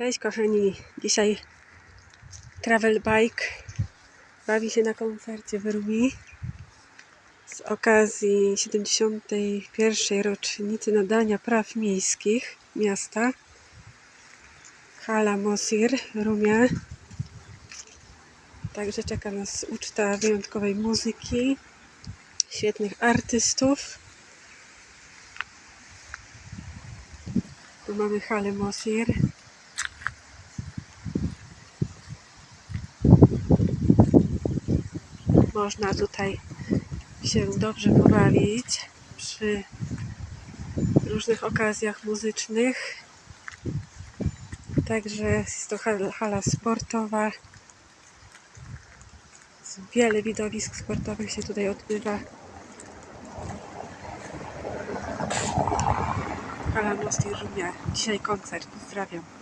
Cześć kochani, dzisiaj Travel Bike bawi się na koncercie w Rumi z okazji 71. rocznicy nadania praw miejskich miasta Hala Mosir, Rumia. Także czeka nas uczta wyjątkowej muzyki, świetnych artystów. Tu mamy halę Mosir. Można tutaj się dobrze pobawić przy różnych okazjach muzycznych. Także jest to hal- hala sportowa. Wiele widowisk sportowych się tutaj odbywa. Hala Mostir Rumia. Dzisiaj koncert. Pozdrawiam.